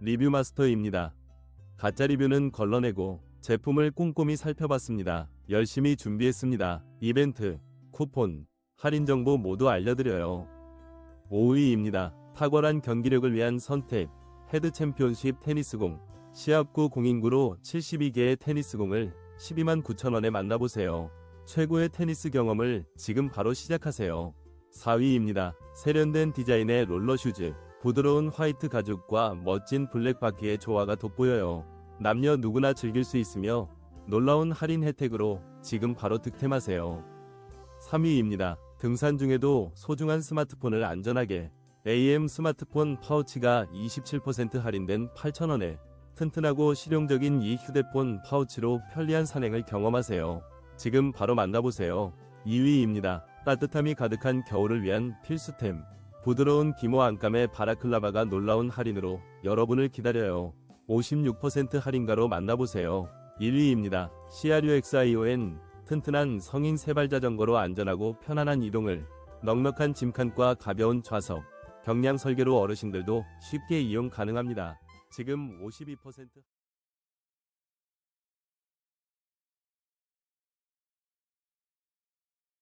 리뷰 마스터입니다. 가짜 리뷰는 걸러내고 제품을 꼼꼼히 살펴봤습니다. 열심히 준비했습니다. 이벤트, 쿠폰, 할인 정보 모두 알려드려요. 5위입니다. 탁월한 경기력을 위한 선택, 헤드 챔피언십 테니스공, 시합구 공인구로 72개의 테니스공을 12만 9천원에 만나보세요. 최고의 테니스 경험을 지금 바로 시작하세요. 4위입니다. 세련된 디자인의 롤러 슈즈, 부드러운 화이트 가죽과 멋진 블랙 바퀴의 조화가 돋보여요. 남녀 누구나 즐길 수 있으며 놀라운 할인 혜택으로 지금 바로 득템하세요. 3위입니다. 등산 중에도 소중한 스마트폰을 안전하게 AM 스마트폰 파우치가 27% 할인된 8,000원에 튼튼하고 실용적인 이 휴대폰 파우치로 편리한 산행을 경험하세요. 지금 바로 만나보세요. 2위입니다. 따뜻함이 가득한 겨울을 위한 필수템. 부드러운 기모 안감의 바라클라바가 놀라운 할인으로 여러분을 기다려요. 56% 할인가로 만나보세요. 1위입니다. CRUXION 튼튼한 성인 세발 자전거로 안전하고 편안한 이동을 넉넉한 짐칸과 가벼운 좌석, 경량 설계로 어르신들도 쉽게 이용 가능합니다. 지금 52%